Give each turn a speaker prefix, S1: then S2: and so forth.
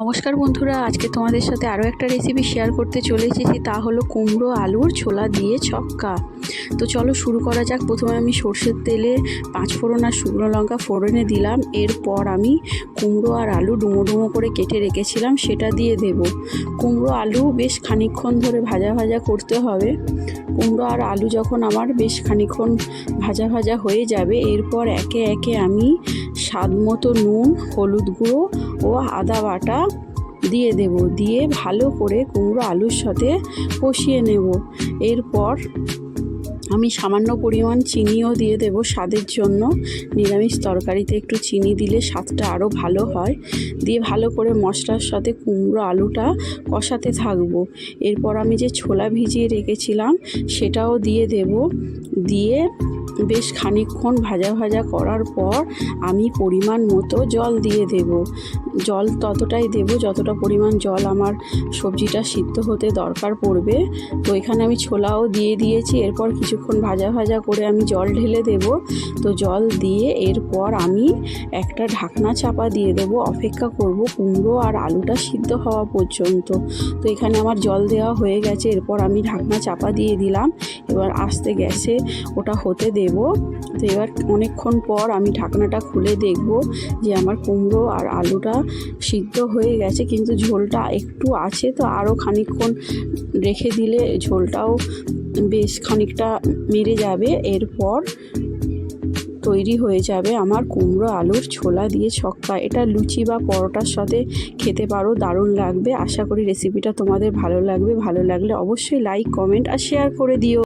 S1: নমস্কার বন্ধুরা, আজকে তোমাদের সাথে আরও একটা রেসিপি শেয়ার করতে চলে এসেছি তা হলো কুমড়ো, আলুর ছোলা দিয়ে ছক্কা। তো চলো শুরু করা যাক। প্রথমে আমি সর্ষের তেলে পাঁচ ফোড়ন আর শুকনো লঙ্কা ফোড়নে দিলাম। এরপর আমি কুমড়ো আর আলু ডুমো ডুমো করে কেটে রেখেছিলাম, সেটা দিয়ে দেব। কুমড়ো, আলু বেশ খানিকক্ষণ ধরে ভাজা ভাজা করতে হবে। কুমড়ো আর আলু যখন আমার বেশ খানিক্ষণ ভাজা ভাজা হয়ে যাবে, এরপর একে একে আমি স্বাদ মতো নুন, হলুদ গুঁড়ো ও আদা বাটা দিয়ে দেব। দিয়ে ভালো করে কুমড়ো আলুর সাথে কষিয়ে নেব। এরপর আমি সামান্য পরিমাণ চিনিও দিয়ে দেব স্বাদের জন্য। নিরামিষ তরকারিতে একটু চিনি দিলে স্বাদটা আরও ভালো হয়। দিয়ে ভালো করে মশলার সাথে কুমড়ো আলুটা কষাতে থাকব। এরপর আমি যে ছোলা ভিজিয়ে রেখেছিলাম সেটাও দিয়ে দেব। দিয়ে বেশ খানিকক্ষণ ভাজা ভাজা করার পর আমি পরিমাণ মতো জল দিয়ে দেব। জল ততটাই দেব যতটা পরিমাণ জল আমার সবজিটা সিদ্ধ হতে দরকার পড়বে। তো এখানে আমি ছোলাও দিয়ে দিয়েছি, এরপর কিছুক্ষণ ভাজা ভাজা করে আমি জল ঢেলে দেব। তো জল দিয়ে এরপর আমি একটা ঢাকনা চাপা দিয়ে দেব, অপেক্ষা করব কুমড়ো আর আলুটা সিদ্ধ হওয়া পর্যন্ত। তো এখানে আমার জল দেওয়া হয়ে গেছে, এরপর আমি ঢাকনা চাপা দিয়ে দিলাম। এবার আস্তে গ্যাসে ওটা হতে দেব। তো এবার অনেকক্ষণ পর আমি ঢাকনাটা খুলে দেখব যে আমার কুমড়ো আর আলুটা সিদ্ধ হয়ে গেছে, কিন্তু ঝোলটা একটু আছে তো আরও খানিকক্ষণ রেখে দিলে ঝোলটাও বেশ খানিকটা মেরে যাবে। এরপর তৈরি হয়ে যাবে আমার কুমড়ো আলুর ছোলা দিয়ে ছক্কা। এটা লুচি বা পরোটার সাথে খেতে পারো, দারুণ লাগবে। আশা করি রেসিপিটা তোমাদের ভালো লাগবে। ভালো লাগলে অবশ্যই লাইক কমেন্ট আর শেয়ার করে দিও।